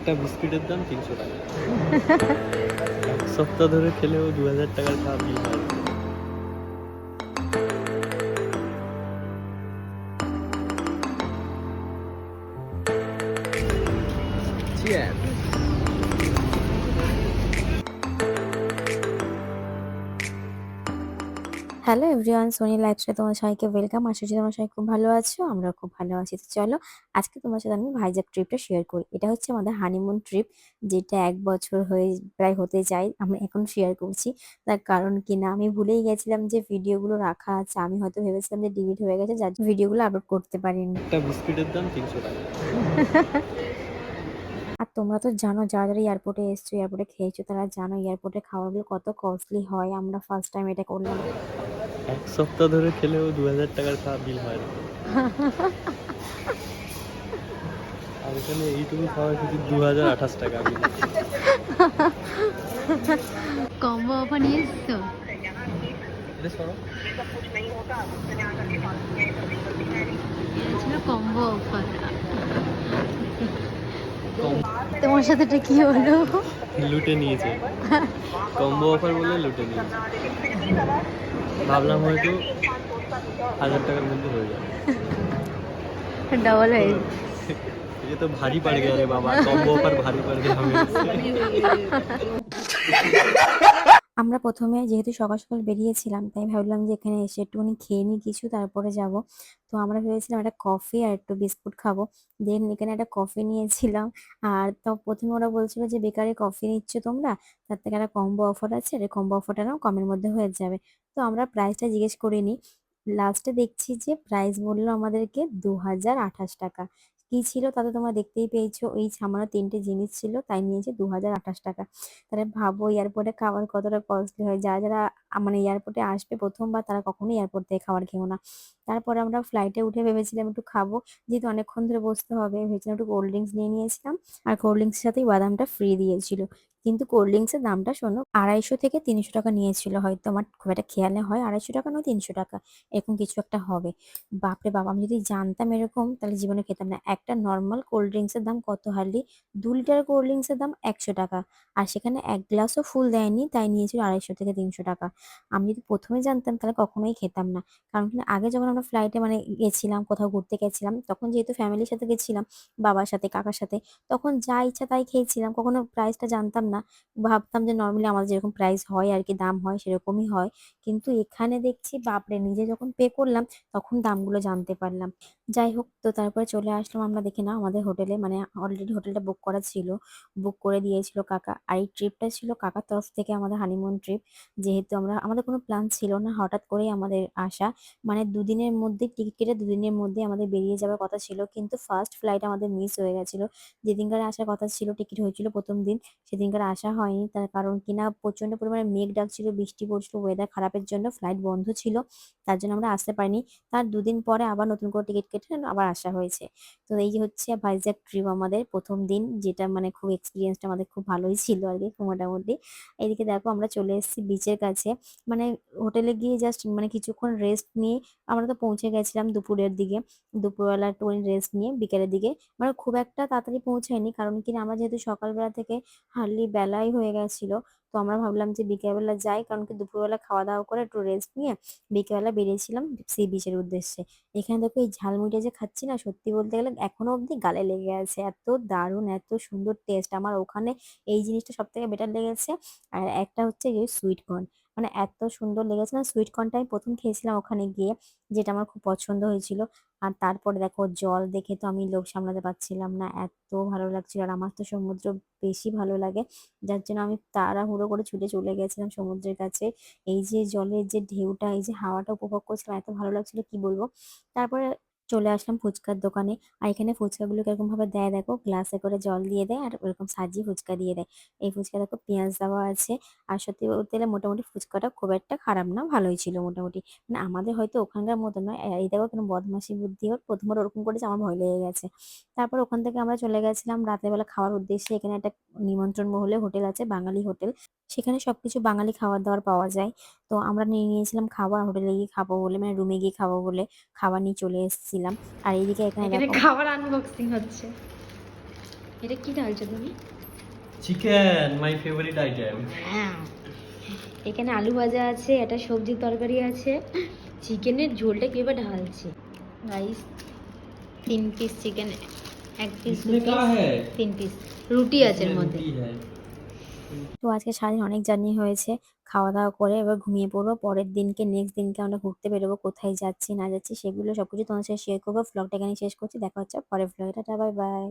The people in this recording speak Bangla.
একটা বিস্কিটের দাম তিনশো টাকা সপ্তাহ ধরে খেলেও দু হাজার টাকার খাওয়া বিল হয়. হ্যালো এভরিওয়ান সোনি লাইফস্টাইল তোমার সবাইকে ওয়েলকাম আশা করি তোমার সবাই খুব ভালো আছো আমরা খুব ভালো আছি। তো চলো আজকে তোমার সাথে আমি ভাইজাগ ট্রিপটা শেয়ার করি। এটা হচ্ছে আমাদের হানিমুন ট্রিপ যেটা এক বছর হয়ে প্রায় হতে যায় আমরা এখন শেয়ার করছি। তার কারণ কি না আমি ভুলেই গেছিলাম যে ভিডিওগুলো রাখা আছে। আমি হয়তো ভেবেছিলাম যে ডিলিট হয়ে গেছে যার ভিডিওগুলো আপলোড করতে পারিনি। একটা বিস্কিটের দাম তিনশো টাকা। আর তোমরা তো জানো যারা যারা এয়ারপোর্টে এসছো এয়ারপোর্টে খেয়েছো তারা জানো এয়ারপোর্টে খাবারগুলো কত কস্টলি হয়। আমরা ফার্স্ট টাইম এটা করলাম। এক সপ্তাহ ধরে খেলেও দু হাজার টাকার খাওয়া বিল হয় না। আর এখানে এইটুকু খাওয়া শুধু দু হাজার আঠাশ টাকা কম্বো অফার নিয়ে এসছো ছিল কম্বো অফার। তোমার সাথে এটা কি হলো? লুটে নিয়েছে। কম্বো অফার বলে লুটে নিয়েছে। ভাবলাম হয়তো হাজার টাকার মধ্যে হয়ে যাবে ডবল হয়ে ये तो भारी पड़ गया रे बाबा कॉम्बो पर भारी पड़ गया हमें আমরা প্রথমে যেহেতু সকাল সকাল বেরিয়েছিলাম, তাই ভাবলাম যে এখানে এসে একটুখানি খেয়ে নিই কিছু, তারপরে যাব। তো আমরা ভেবেছিলাম একটা কফি আর একটু বিস্কুট খাব। দেন এখানে একটা কফি নিয়েছিলাম। আর তো প্রথমে ওরা বলছিল যে, বেকারে কফি নিচ্ছ তোমরা? তার থেকে একটা কম্বো অফার আছে, আর কম্বো অফারটা নাও কমের মধ্যে হয়ে যাবে। তো আমরা প্রাইসটা জিজ্ঞেস করিনি লাস্টে দেখছি যে প্রাইস বলল আমাদেরকে দু হাজার আঠাশ টাকা। কি ছিল তাতে তোমরা দেখতেই পেয়েছ। ওই সামান্য তিনটে জিনিস ছিল, তাই নিয়েছে দু হাজার আঠাশ টাকা। তাহলে ভাবো এয়ারপোর্টে খাবার কতটা কস্টলি হয়। যারা যারা মানে এয়ারপোর্টে আসবে প্রথমবার, তারা কখনোই এয়ারপোর্ট থেকে খাবার খেও না। তারপরে আমরা ফ্লাইটে উঠে ভেবেছিলাম একটু খাব। যেহেতু অনেকক্ষণ ধরে বসতে হবে, ভেবেছিলাম একটু কোল্ড ড্রিঙ্কস নিয়ে নিয়েছিলাম। আর কোল্ড ড্রিঙ্কসের সাথেই বাদামটা ফ্রি দিয়েছিল। কিন্তু কোল্ড ড্রিঙ্কসের দামটা শোনো, আড়াইশো থেকে তিনশো টাকা নিয়েছিল হয়তো, আমার খুব একটা খেয়ালে হয়, আড়াইশো টাকা নয়, তিনশো টাকা, এরকম কিছু একটা হবে। বাপরে বাবা আমি যদি জানতাম এরকম, তাহলে জীবনে খেতাম না। একটা নর্মাল কোল্ড ড্রিঙ্কসের দাম কত হার্ডলি দু লিটার কোল্ড ড্রিঙ্কসের দাম একশো টাকা, আর সেখানে এক গ্লাসও ফুল দেয়নি, তাই নিয়েছিল আড়াইশো থেকে তিনশো টাকা। আমি যদি প্রথমে জানতাম, তাহলে কখনোই খেতাম না। কারণ আগে যখন আমরা ফ্লাইটে মানে গেছিলাম, কোথাও ঘুরতে গেছিলাম, তখন যেহেতু ফ্যামিলির সাথে গেছিলাম, বাবার সাথে, কাকার সাথে, তখন যা ইচ্ছা তাই খেয়েছিলাম। কখনো প্রাইসটা জানতাম না। ভাবতাম যে নর্মালি আমাদের যেরকম প্রাইস হয় আর কি, দাম হয় সেরকমই হয়। কিন্তু এখানে দেখছি, বাপরে! নিজে যখন পে করলাম, তখন দামগুলো জানতে পারলাম। যাই হোক, তো তারপরে চলে আসলাম আমরা দেখে না আমাদের হোটেলে। মানে অলরেডি হোটেলটা বুক করা ছিল। বুক করে দিয়েছিল কাকা। আর এই ট্রিপটা ছিল কাকার তরফ থেকে আমাদের হানিমুন ট্রিপ যেহেতু আমরা, আমাদের কোনো প্ল্যান ছিল না, হঠাৎ করেই আমাদের আসা। মানে দুদিনের মধ্যে টিকিট কেটে দুদিনের মধ্যে আমাদের বেরিয়ে যাওয়ার কথা ছিল। কিন্তু ফার্স্ট ফ্লাইট আমাদের মিস হয়ে গেছিল। যেদিনকার আসার কথা ছিল টিকিট হয়েছিল প্রথম দিন। সেদিনকার আসা হয়নি। তার কারণ কিনা প্রচণ্ড পরিমাণে মেঘ ডাকছিল, বৃষ্টি পড়ছিল ওয়েদার খারাপের জন্য ফ্লাইট বন্ধ ছিল, তার জন্য আমরা আসতে পারিনি। তার দুদিন পরে আবার নতুন করে টিকিট কেটে আবার আসা হয়েছে। তো এই হচ্ছে ভাইজ্যাক ট্রিপ আমাদের প্রথম দিন, যেটা মানে খুব এক্সপিরিয়েন্সটা আমাদের খুব ভালোই ছিল আর কি, মোটামুটি। এইদিকে দেখো আমরা চলে এসেছি বিচের কাছে। মানে হোটেলে গিয়ে জাস্ট মানে কিছুক্ষণ রেস্ট নিয়ে আমরা তো পৌঁছে গেছিলাম দুপুরের দিকে। দুপুরবেলা একটু রেস্ট নিয়ে বিকেলের দিকে। মানে খুব একটা তাড়াতাড়ি পৌঁছায়নি, কারণ কি না আমরা যেহেতু সকালবেলা থেকে হার্লি বেলাই হয়ে গেছিল। তো আমরা ভাবলাম যে বিকেলবেলা যাই, কারণ কি দুপুরবেলা খাওয়া দাওয়া করে একটু রেস্ট নিয়ে বিকেলবেলা বেরিয়েছিলাম সি বিচের উদ্দেশ্যে। এখানে দেখো এই ঝালমুড়িটা যে খাচ্ছি না, সত্যি বলতে গেলে এখনও অবধি গালে লেগে আছে এত দারুণ, এত সুন্দর টেস্ট আমার ওখানে এই জিনিসটা সব থেকে বেটার লেগেছে। আর একটা হচ্ছে যে সুইট কর্ন মানে এত সুন্দর লেগেছে না সুইট কর্নটা আমি প্রথম খেয়েছিলাম ওখানে গিয়ে, যেটা আমার খুব পছন্দ হয়েছিল। আর তারপরে দেখো জল দেখে তো আমি লোক সামলাতে পারছিলাম না, এত ভালো লাগছিল। আর আমার তো সমুদ্র বেশি ভালো লাগে, যার জন্য আমি তাড়াহুড়ো করে ছুটে চলে গেছিলাম সমুদ্রের কাছে। এই যে জলের যে ঢেউটা, এই যে হাওয়াটা উপভোগ করছিলাম, এত ভালো লাগছিল, কি বলব? তারপরে চলে আসলাম ফুচকার দোকানে। আর এখানে ফুচকাগুলো কীরকম ভাবে দেয়, দেখো, গ্লাসে করে জল দিয়ে দেয় আর ওরকম সাজিয়ে ফুচকা দিয়ে দেয়। এই ফুচকা দেখো পেঁয়াজ দেওয়া আছে। আর সত্যি বলতে গেলে মোটামুটি ফুচকাটা খুব একটা খারাপ না, ভালোই ছিল মোটামুটি। মানে আমাদের হয়তো ওখানকার মতো নয়। এই দেখো কেন বদমাশি বুদ্ধি ওর। প্রথমবার ওরকম করেছে, আমার ভয় লেগে গেছে। তারপর ওখান থেকে আমরা চলে গেছিলাম রাতের বেলা খাওয়ার উদ্দেশ্যে। এখানে একটা নিমন্ত্রণ মহলে হোটেল আছে, বাঙালি হোটেল। সেখানে সবকিছু বাঙালি খাবার দাবার পাওয়া যায়। তো আমরা নিয়ে নিয়েছিলাম খাবার, হোটেলে গিয়ে খাব বলে মানে রুমে গিয়ে খাব বলে খাবার নিয়ে চলে দিলাম। আর এইদিকে এখানে খাবার আনবক্সিং হচ্ছে। এটা কি ডালছো তুমি? চিকেন মাই ফেভারিট আইটেম এখানে আলু ভাজা আছে এটা সবজি তরকারি আছে। চিকেনের ঝোলটা কীভাবে ঢালছে? গাইস তিন পিস চিকেন এক পিস তিন পিস রুটি আছে এর মধ্যে। তো আজকে সারাদিন অনেক জার্নি হয়েছে খাওয়া দাওয়া করে এবার ঘুমিয়ে পড়ব, পরের দিনকে নেক্সট দিনকে আমরা ঘুরতে বেরোবো, কোথায় যাচ্ছি, না যাচ্ছি, সেগুলো সবকিছু তোমার সাথে শেয়ার করব ব্লগটা এখানে শেষ করছি, দেখা হচ্ছে পরের ব্লগে টাটা বাই বাই